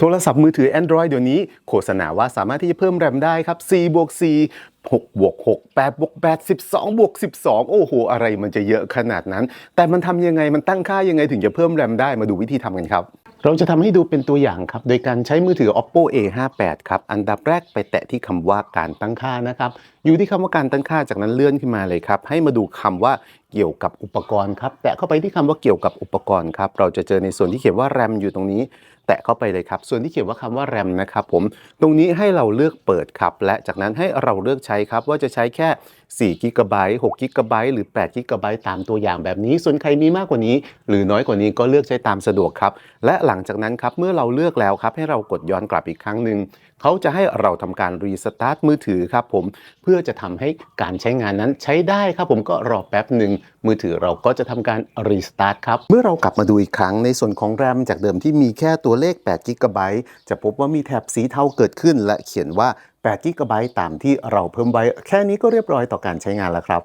โทรศัพท์มือถือ Android เดี๋ยวนี้โฆษณาว่าสามารถที่จะเพิ่มแรมได้ครับ4บวก4 6บวก6 8บวก8 12บวก12 โอ้โห อะไรมันจะเยอะขนาดนั้น แต่มันทำยังไง มันตั้งค่ายังไงถึงจะเพิ่มแรมได้มาดูวิธีทำกันครับ เราจะทำให้ดูเป็นตัวอย่างครับ โดยการใช้มือถือ Oppo A58 ครับ อันดับแรกไปแตะที่คำว่าการตั้งค่านะครับ อยู่ที่คำว่าการตั้งค่าจากนั้นเลื่อนขึ้นมาเลยครับ ให้มาดูคำว่าเกี่ยวกับอุปกรณ์ครับ แตะเข้าไปที่คำว่าเกี่ยวกับอุปกรณ์ครับ เราจะเจอในส่วนที่เขียนว่าแรมอยู่ตรงนี้ แตะเข้าไปเลยครับ ส่วนที่เขียนว่าคำว่าแรมนะครับผม ตรงนี้ให้เราเลือกเปิดครับ และจากนั้นให้เราเลือกใช้ครับ ว่าจะใช้แค่4กิกะไบต์6กิกะไบต์หรือ8กิกะไบต์ตามตัวอย่างแบบนี้ ส่วนใครมีมากกว่านี้ หรือน้อยกว่านี้ก็เลือกใช้ตามสะดวกครับ และหลังจากนั้นครับ เมื่อเราเลือกแล้วครับ ให้เรากดย้อนกลับอีกครั้งหนึ่งเขาจะให้เราทำการรีสตาร์ทมือถือครับผม เพื่อจะทำให้การใช้งานนั้นใช้ได้ครับผมก็รอแป๊บหนึ่งมือถือเราก็จะทำการรีสตาร์ทครับ เมื่อเรากลับมาดูอีกครั้งในส่วนของแรมจากเดิมที่มีแค่ตัวเลข8กิกะไบต์จะพบว่ามีแถบสีเทาเกิดขึ้น และเขียนว่า8กิกะไบต์ตามที่เราเพิ่มไว้ แค่นี้ก็เรียบร้อยต่อการใช้งานแล้วครับ